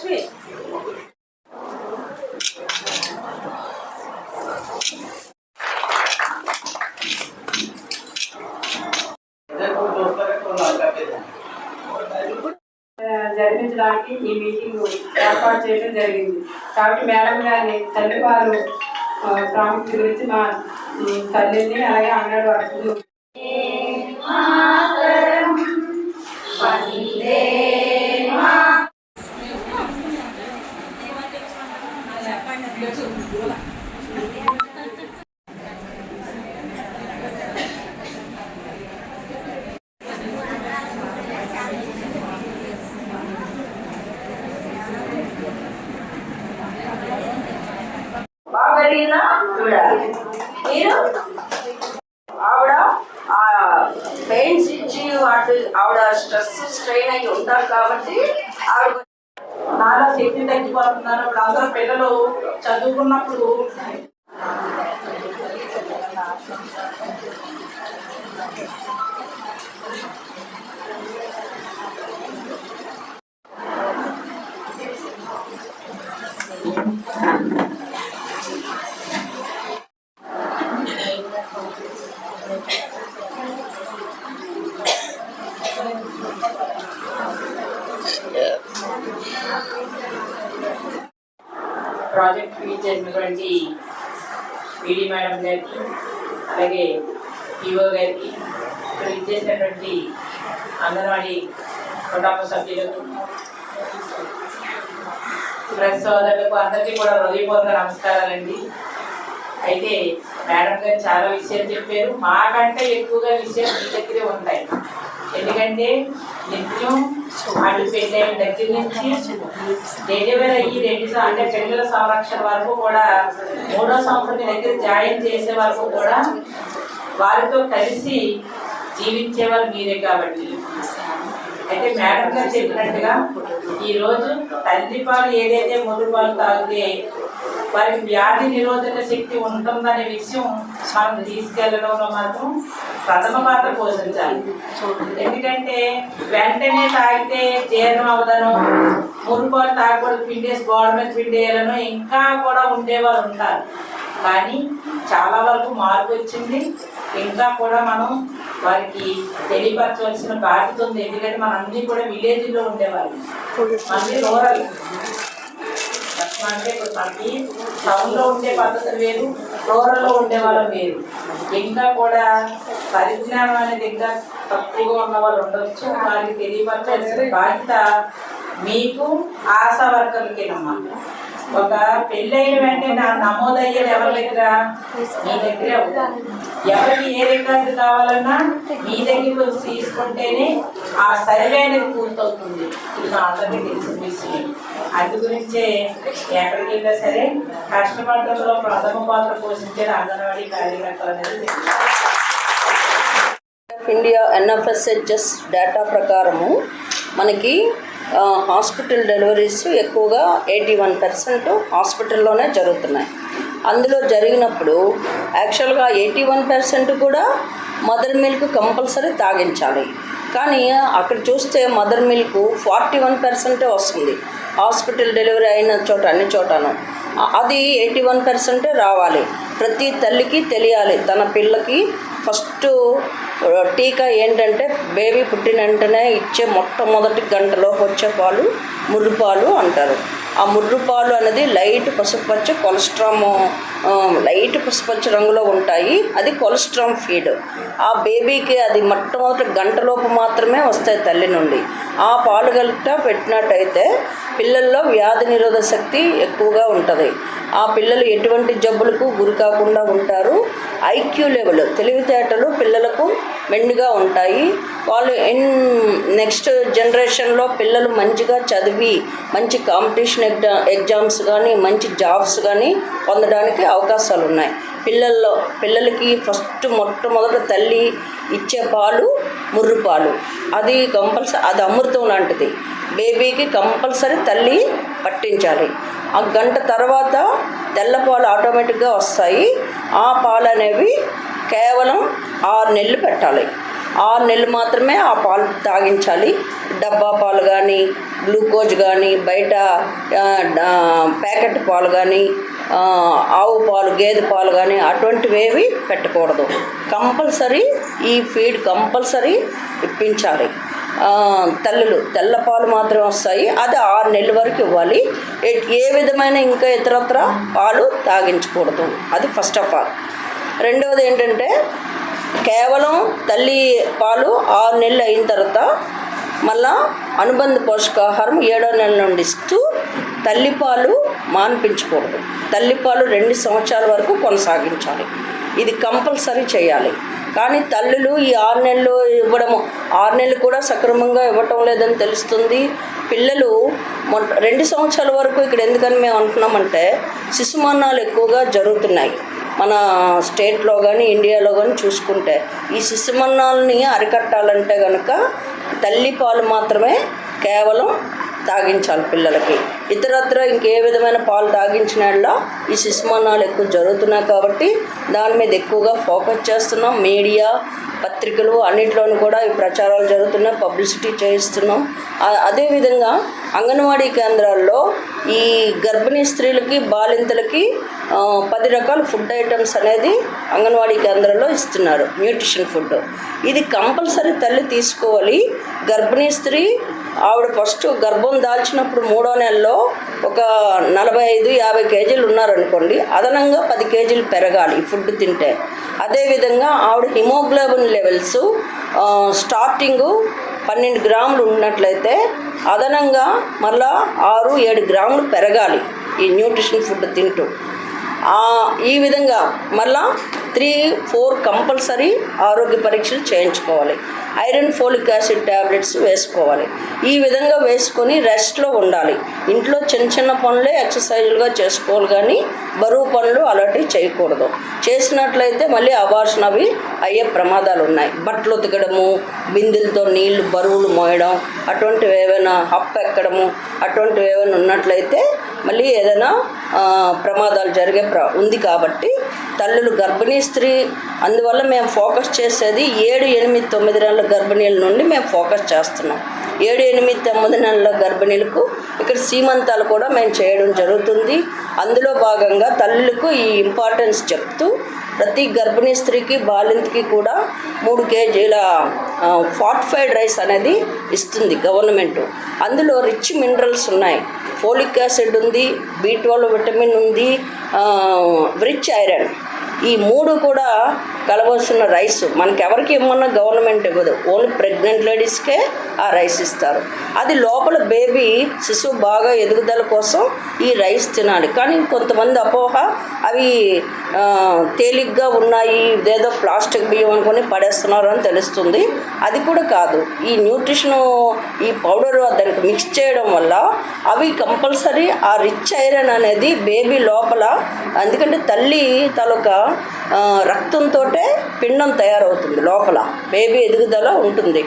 లక్ష్మి. జరిపించడానికి ఈ మీటింగ్ ఏర్పాటు చేయడం జరిగింది. కాబట్టి మేడం గారిని తల్లి వారు ప్రాముఖ్యత గురించి మా తల్లిని అలాగే అన్నాడు అడుగుతుంది చూడాలి. మీరు? ఆవిడ ఆ పెయిన్స్ ఇచ్చి వాటి ఆవిడ స్ట్రెస్ స్ట్రెయిన్ అయ్యి ఉంటారు కాబట్టి ఆవిడ చాలా శక్తి తగ్గిపోతున్నారు. ఇప్పుడు అందరూ పిల్లలు చదువుకున్నప్పుడు ప్రాజెక్ట్ ఫీడ్ చేసినటువంటి పీడీ మేడం గారికి అలాగే ఈఓ గారికి ఇక్కడ ఇచ్చేసినటువంటి అంగన్వాడీ కుటుంబ సభ్యులకు ప్రెస్ సోదరులకు అందరికీ కూడా హృదయపూర్వక నమస్కారాలండి. అయితే మేడం గారు చాలా విషయాలు చెప్పారు. మాకంటే ఎక్కువగా విషయాలు మీ దగ్గరే ఉంటాయి. ఎందుకంటే నిత్యం అటు పెళ్ళైన దగ్గర నుంచి డెలివరీ అయ్యి రెండు అంటే పిల్లల సంరక్షణ వరకు కూడా మూడో సంవత్సరం దగ్గర జాయిన్ చేసే వరకు కూడా వారితో కలిసి జీవించేవారు మీరే కాబట్టి అయితే మేడం గారు చెప్పినట్టుగా ఈరోజు తల్లి పాలు ఏదైతే ముదురుపాలు తాగితే వారికి వ్యాధి నిరోధక శక్తి ఉంటుందనే విషయం మనం తీసుకెళ్ళడంలో మాత్రం ప్రథమ పాత్ర పోషించాలి. ఎందుకంటే వెంటనే తాగితే జీర్ణం అవదను మురుపాలు తాగకూడదు పిండేసి గోడ మీద పిండేయాలను ఇంకా కూడా ఉండేవారు ఉంటారు. కానీ చాలా వరకు మార్పు వచ్చింది. ఇంకా కూడా మనం వారికి తెలియపరచవలసిన బాధ్యత ఉంది. ఎందుకంటే మన అన్ని కూడా విలేజ్లో ఉండేవారు మళ్ళీ రూరల్. అంటే ఇప్పుడు మనకి టౌన్లో ఉండే పద్ధతులు వేరు రూరల్లో ఉండే వాళ్ళు వేరు. ఇంకా కూడా పరిజ్ఞానం అనేది ఇంకా తక్కువగా ఉన్న వాళ్ళు ఉండొచ్చు. వారికి తెలియపరచాల్సిన బాధ్యత మీకు ఆశా వర్కర్లకేనమ్మా ఒక పెళ్ళైన వెంటనే నా నమోదయ్యేది ఎవరి దగ్గర? మీ దగ్గరే ఎవరికి ఏ రికార్డు కావాలన్నా మీ దగ్గరికి వచ్చి తీసుకుంటేనే ఆ సర్వే అనేది పూర్తవుతుంది. ఇది మా అందరికీ తెలిసిన విషయం. అందు గురించే ఎక్కడికి వెళ్ళినా సరే కష్టపడటంలో ప్రథమ పాత్ర పోషించే అంగన్వాడీ కార్యకర్తలు అనేది ఇండియా ఎన్ఎఫ్ఎస్హెచ్ఎస్ డేటా ప్రకారము మనకి హాస్పిటల్ డెలివరీస్ ఎక్కువగా ఎయిటీ వన్ పర్సెంట్ హాస్పిటల్లోనే జరుగుతున్నాయి. అందులో జరిగినప్పుడు యాక్చువల్గా ఎయిటీ వన్ పర్సెంట్ కూడా మదర్ మిల్క్ కంపల్సరీ తాగించాలి. కానీ అక్కడ చూస్తే మదర్ మిల్క్ ఫార్టీ వన్ పర్సెంటే వస్తుంది. హాస్పిటల్ డెలివరీ అయిన చోట అన్ని చోటను. అది ఎయిటీ వన్ పర్సెంటే రావాలి. ప్రతి తల్లికి తెలియాలి. తన పిల్లకి ఫస్ట్ టీకా ఏంటంటే బేబీ పుట్టిన వెంటనే ఇచ్చే మొట్టమొదటి గంటలోకి వచ్చే పాలు ముర్రుపాలు అంటారు. ఆ ముర్రుపాలు అనేది లైట్ పసుపచ్చ కొలెస్ట్రామ్ లైట్ పసుపచ్చ రంగులో ఉంటాయి. అది కొలెస్ట్రామ్ ఫీడ్. ఆ బేబీకి అది మొట్టమొదటి గంటలోపు మాత్రమే వస్తాయి తల్లి నుండి. ఆ పాలు గంట పెట్టినట్టయితే పిల్లల్లో వ్యాధి నిరోధక శక్తి ఎక్కువగా ఉంటుంది. ఆ పిల్లలు ఎటువంటి జబ్బులకు గురి కాకుండా ఉంటారు. ఐక్యూ లెవెల్ తెలివితేటలు పిల్లలకు మెండుగా ఉంటాయి. వాళ్ళు ఇన్ నెక్స్ట్ జనరేషన్లో పిల్లలు మంచిగా చదివి మంచి కాంపిటీషన్ ఎగ్జా ఎగ్జామ్స్ కానీ మంచి జాబ్స్ కానీ పొందడానికి అవకాశాలు ఉన్నాయి. పిల్లల్లో పిల్లలకి ఫస్ట్ మొట్టమొదట తల్లి ఇచ్చే పాలు ముర్రు పాలు అది కంపల్సరీ అది అమృతం లాంటిది. బేబీకి కంపల్సరీ తల్లి పట్టించాలి. ఆ గంట తర్వాత తెల్ల పాలు ఆటోమేటిక్గా వస్తాయి. ఆ పాలు అనేవి కేవలం ఆరు నెలలు పెట్టాలి. ఆరు నెలలు మాత్రమే ఆ పాలు తాగించాలి. డబ్బా పాలు కానీ గ్లూకోజ్ కానీ బయట ప్యాకెట్ పాలు కానీ ఆవు పాలు గేదె పాలు కానీ అటువంటివేవి పెట్టకూడదు. కంపల్సరీ ఈ ఫీడ్ కంపల్సరీ ఇప్పించాలి. తల్లులు తెల్ల పాలు మాత్రం వస్తాయి. అది ఆరు నెలల వరకు ఇవ్వాలి. ఏ విధమైన ఇంకా ఇతరత్ర పాలు తాగించకూడదు. అది ఫస్ట్ ఆఫ్ ఆల్ రెండవది ఏంటంటే కేవలం తల్లి పాలు ఆరు నెలలు అయిన తర్వాత మళ్ళా అనుబంధ పోషకాహారం ఏడో నెల నుండి ఇస్తూ తల్లిపాలు మాన్పించకూడదు. తల్లిపాలు రెండు సంవత్సరాల వరకు కొనసాగించాలి. ఇది కంపల్సరీ చేయాలి. కానీ తల్లులు ఈ ఆరు నెలలు ఇవ్వడము ఆరు నెలలు కూడా సక్రమంగా ఇవ్వటం లేదని తెలుస్తుంది. పిల్లలు మొ- రెండు సంవత్సరాల వరకు ఇక్కడ ఎందుకని మేము అంటున్నామంటే శిశుమరణాలు ఎక్కువగా జరుగుతున్నాయి. మన స్టేట్లో కానీ ఇండియాలో కానీ చూసుకుంటే ఈ శిశుమరణాలని అరికట్టాలంటే కనుక తల్లి పాలు మాత్రమే కేవలం తాగించాలి పిల్లలకి. ఇతరత్ర ఇంకే విధమైన పాలు తాగించిన ఈ శిశుమరణాలు ఎక్కువ జరుగుతున్నాయి కాబట్టి దాని మీద ఎక్కువగా ఫోకస్ చేస్తున్నాం. మీడియా పత్రికలు అన్నింటిలోనూ కూడా ఈ ప్రచారాలు జరుగుతున్నాయి. పబ్లిసిటీ చేయిస్తున్నాం. అదేవిధంగా అంగన్వాడీ కేంద్రాల్లో ఈ గర్భిణీ స్త్రీలకి బాలింతలకి పది రకాల ఫుడ్ ఐటమ్స్ అనేది అంగన్వాడీ కేంద్రాల్లో ఇస్తున్నారు. Nutrition food. ఇది కంపల్సరీ తల్లి తీసుకోవాలి. గర్భిణీ స్త్రీ ఆవిడ ఫస్ట్ గర్భం దాల్చినప్పుడు మూడో నెలలో ఒక నలభై ఐదు యాభై కేజీలు ఉన్నారనుకోండి అదనంగా పది కేజీలు పెరగాలి ఫుడ్ తింటే. అదేవిధంగా ఆవిడ హిమోగ్లోబిన్ లెవెల్స్ స్టార్టింగు పన్నెండు గ్రాములు ఉన్నట్లయితే అదనంగా మళ్ళా ఆరు ఏడు గ్రాములు పెరగాలి ఈ న్యూట్రిషన్ ఫుడ్ తింటూ. ఈ విధంగా మళ్ళా త్రీ ఫోర్ కంపల్సరీ ఆరోగ్య పరీక్షలు చేయించుకోవాలి. ఐరన్ ఫోలిక్ యాసిడ్ ట్యాబ్లెట్స్ వేసుకోవాలి. ఈ విధంగా వేసుకొని రెస్ట్లో ఉండాలి. ఇంట్లో చిన్న చిన్న పనులే ఎక్సర్సైజులుగా చేసుకోవాలి కానీ బరువు పనులు అలాంటివి చేయకూడదు. చేసినట్లయితే మళ్ళీ అబార్షన్ అవి అయ్యే ప్రమాదాలు ఉన్నాయి. బట్టలు ఉతకడము బిందెలతో నీళ్ళు బరువులు మోయడం అటువంటివి ఏవైనా హప్ ఎక్కడము అటువంటివి ఏమైనా ఉన్నట్లయితే మళ్ళీ ఏదైనా ప్రమాదాలు జరిగే ప్ర ఉంది కాబట్టి తల్లులు గర్భిణీ స్త్రీ అందువల్ల మేము ఫోకస్ చేసేది ఏడు ఎనిమిది తొమ్మిది నెలల గర్భిణీల నుండి మేము ఫోకస్ చేస్తున్నాం. ఏడు ఎనిమిది తొమ్మిది నెలల గర్భిణీలకు ఇక్కడ సీమంతాలు కూడా మేము చేయడం జరుగుతుంది. అందులో భాగంగా తల్లులకు ఈ ఇంపార్టెన్స్ చెప్తూ ప్రతి గర్భిణీ స్త్రీకి బాలింతకి కూడా మూడు కేజీల ఫార్టిఫైడ్ రైస్ అనేది ఇస్తుంది గవర్నమెంట్. అందులో రిచ్ మినరల్స్ ఉన్నాయి. ఫోలిక్ యాసిడ్ ఉంది బీ ట్వెల్వ్ విటమిన్ ఉంది రిచ్ ఐరన్. ఈ మూడు కూడా కలవలసిన రైస్ మనకి ఎవరికి ఇమ్మన్నా గవర్నమెంట్ ఇవ్వదు. ఓన్లీ ప్రెగ్నెంట్ లేడీస్కే ఆ రైస్ ఇస్తారు. అది లోపల బేబీ శిశువు బాగా ఎదుగుదల కోసం ఈ రైస్ తినాలి. కానీ కొంతమంది అపోహ అవి తేలిగ్గా ఉన్నాయి ఇదేదో ప్లాస్టిక్ బియ్యం అనుకొని పడేస్తున్నారు అని తెలుస్తుంది. అది కూడా కాదు. ఈ న్యూట్రిషన్ ఈ పౌడర్ దానికి మిక్స్ చేయడం వల్ల అవి కంపల్సరీ ఆ రిచ్ ఐరన్ అనేది బేబీ లోపల ఎందుకంటే తల్లి తాలూకా రక్తంతో పిండం తయారవుతుంది లోపల. బేబీ ఎదుగుదల ఉంటుంది.